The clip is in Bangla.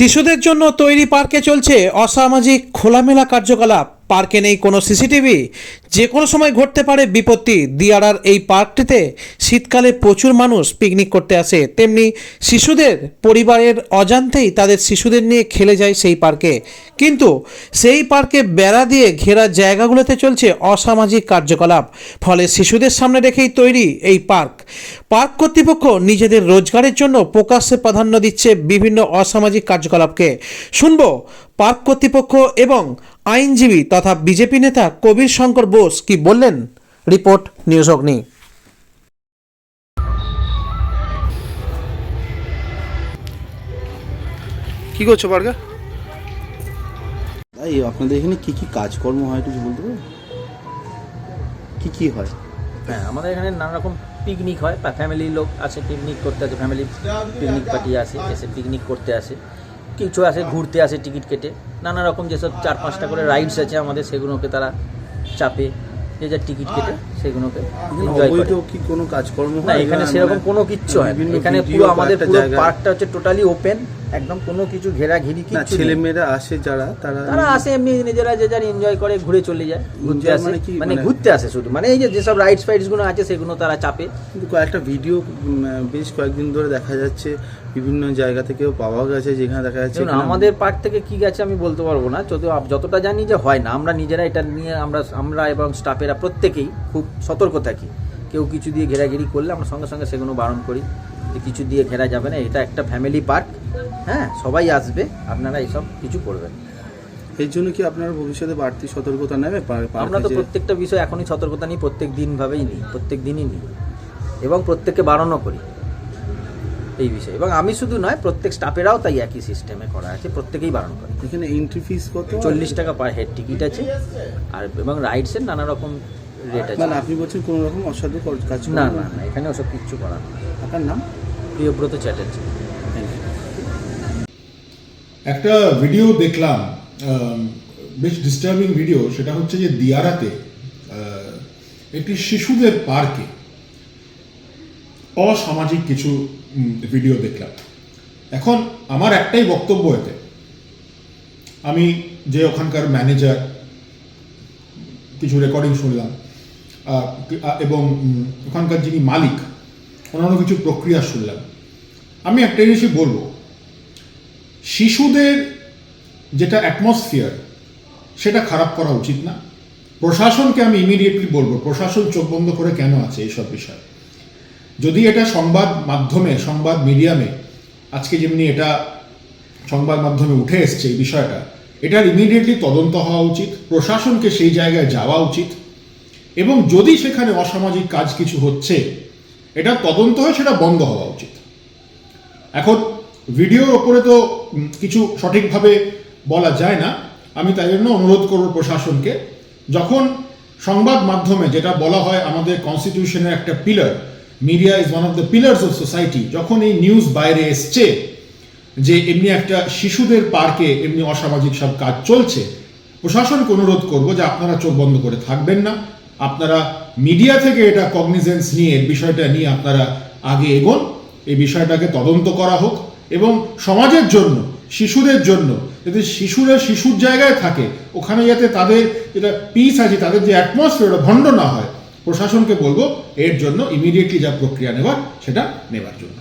শিশুদের জন্য তৈরি পার্কে চলছে অসামাজিক খোলামেলা কার্যকলাপ। পার্কে নেই কোনো সিসিটিভি। যে কোনো সময় ঘটতে পারে বিপত্তি। দিয়ারার এই পার্কটিতে শীতকালে প্রচুর মানুষ পিকনিক করতে আসে। তেমনি শিশুদের পরিবারের অজান্তেই তাদের শিশুদের নিয়ে খেলে যায় সেই পার্কে। কিন্তু সেই পার্কে বেড়া দিয়ে ঘেরা জায়গাগুলোতে চলছে অসামাজিক কার্যকলাপ। ফলে শিশুদের সামনে রেখেই তৈরি এই পার্ক। পার্ক কর্তৃপক্ষ নিজেদের রোজগারের জন্য প্রকাশ্যে প্রাধান্য দিচ্ছে বিভিন্ন অসামাজিক কার্যকলাপকে। শুনব পার্ক কর্তৃপক্ষ এবং আইনজীবী তথা বিজেপি নেতা কবির শঙ্কর বোস কি বললেন? রিপোর্ট নিউজ অগ্নি। কি করছ পার্কা তাই আপনাদের এখানে কি কি কাজকর্ম হয় কিছু বলতে পারবেন? কি কি হয়? হ্যাঁ আমাদের এখানে নানা রকম পিকনিক হয় বা ফ্যামিলির লোক আছে পিকনিক করতে আসে ফ্যামিলি পিকনিক পার্টি আসে এসে পিকনিক করতে আসে। কিছু আছে ঘুরতে আসে টিকিট কেটে। নানা রকম যেসব চার পাঁচটা করে রাইডস আছে আমাদের সেগুলোকে তারা চাপে যে যা টিকিট কেটে সেগুলোকে কি কোনো কাজকর্ম না এখানে সেরকম মানে কোনো কিচ্ছু হয় এখানে পুরো আমাদের পুরো পার্কটা হচ্ছে টোটালি ওপেন একদম কোনো কিছু ঘেরা ঘিরি না ছেলে মেয়েরা আসে যারা তারা তারা আসে এমনি নিজেরা যে যার এনজয় করে ঘুরে চলে যায়। ঘুরতে আসে মানে কি? মানে মানে- ঘুরতে আসে শুধু। মানে এই যে যেসব রাইডস ফাইডসগুলো আছে সেগুলো তারা চাপে। কিন্তু কয়েকটা ভিডিও বেশ কয়েকদিন ধরে দেখা যাচ্ছে বিভিন্ন জায়গা থেকেও পাওয়া গেছে যেখানে দেখা যাচ্ছে আমাদের পার্ক থেকে কি গেছে আমি বলতে পারব না। যত যতটা জানি যে হয় না আমরা নিজেরা এটা নিয়ে আমরা আমরা এবং স্টাফেরা প্রত্যেকেই খুব সতর্ক থাকি। কেউ কিছু দিয়ে ঘেরাঘেরি করলে আমরা সঙ্গে সঙ্গে সেগুলো বারণ করি। যে কিছু দিয়ে ঘেরা যাবে না এটা একটা ফ্যামিলি পার্ক হ্যাঁ সবাই আসবে আপনারা এইসব কিছু করবেন। এর জন্য কি আপনারা ভবিষ্যতে বাড়তি সতর্কতা নেবে? আমরা তো প্রত্যেকটা বিষয় এখনই সতর্কতা নিই প্রত্যেক দিন ভাবেই নিই প্রত্যেক দিনই নিই এবং প্রত্যেককে বারণও করি এই বিষয়ে। এবং আমি শুধু নয় প্রত্যেক স্টাফেরাও তাই একই সিস্টেমে করা আছে প্রত্যেকেই বারণ করে। এখানে এন্ট্রি ফিস কত? চল্লিশ টাকা পার হেড টিকিট আছে আর এবং রাইডসের নানা রকম রেট আছে। মানে আপনি বলছেন কোনো রকম অসাধু কাজ না না না। এখানে ওসব কিচ্ছু করা না। আপনার নাম? প্রিয়ব্রত চ্যাটার্জি। একটা ভিডিও দেখলাম বেশ ডিস্টার্বিং ভিডিও সেটা হচ্ছে যে দিয়ারাতে একটি শিশুদের পার্কে অসামাজিক কিছু ভিডিও দেখলাম। এখন আমার একটাই বক্তব্য এতে। আমি যে ওখানকার ম্যানেজার কিছু রেকর্ডিং শুনলাম এবং ওখানকার যিনি মালিক অন্যান্য কিছু প্রক্রিয়া শুনলাম। আমি একটা জিনিসই বলব। শিশুদের যেটা অ্যাটমসফিয়ার সেটা খারাপ করা উচিত না। প্রশাসনকে আমি ইমিডিয়েটলি বলব, প্রশাসন চোখ বন্ধ করে কেন আছে এইসব বিষয়? যদি এটা সংবাদ মাধ্যমে, সংবাদ মিডিয়ামে আজকে যেমনি এটা সংবাদ মাধ্যমে উঠে এসছে এই বিষয়টা, এটার ইমিডিয়েটলি তদন্ত হওয়া উচিত, প্রশাসনকে সেই জায়গায় যাওয়া উচিত। এবং যদি সেখানে অসামাজিক কাজ কিছু হচ্ছে এটা তদন্ত হয়ে, সেটা বন্ধ হওয়া উচিত। এখন ভিডিওর ওপরে তো কিছু সঠিকভাবে বলা যায় না। আমি তাই জন্য অনুরোধ করব প্রশাসনকে, যখন সংবাদ মাধ্যমে যেটা বলা হয় আমাদের কনস্টিটিউশনের একটা pillar media is one of the pillars of society যখন এই নিউজ বাইরে এসছে যে এমনি একটা শিশুদের পার্কে এমনি অসামাজিক সব কাজ চলছে, প্রশাসনকে অনুরোধ করব যে আপনারা চোখ বন্ধ করে থাকবেন না, আপনারা মিডিয়া থেকে এটা কগনিজেন্স নিয়ে বিষয়টা নিয়ে আপনারা আগে এগোন। এই বিষয়টাকে তদন্ত করা হোক এবং সমাজের জন্য, শিশুদের জন্য যদি শিশুরা শিশুর জায়গায় থাকে, ওখানে যাতে তাদের যেটা পিস আছে, তাদের যে অ্যাটমসফিয়ার ওটা ভণ্ড না হয়, প্রশাসনকে বলব, এর জন্য ইমিডিয়েটলি যা প্রক্রিয়া নেওয়ার, সেটা নেবার জন্য।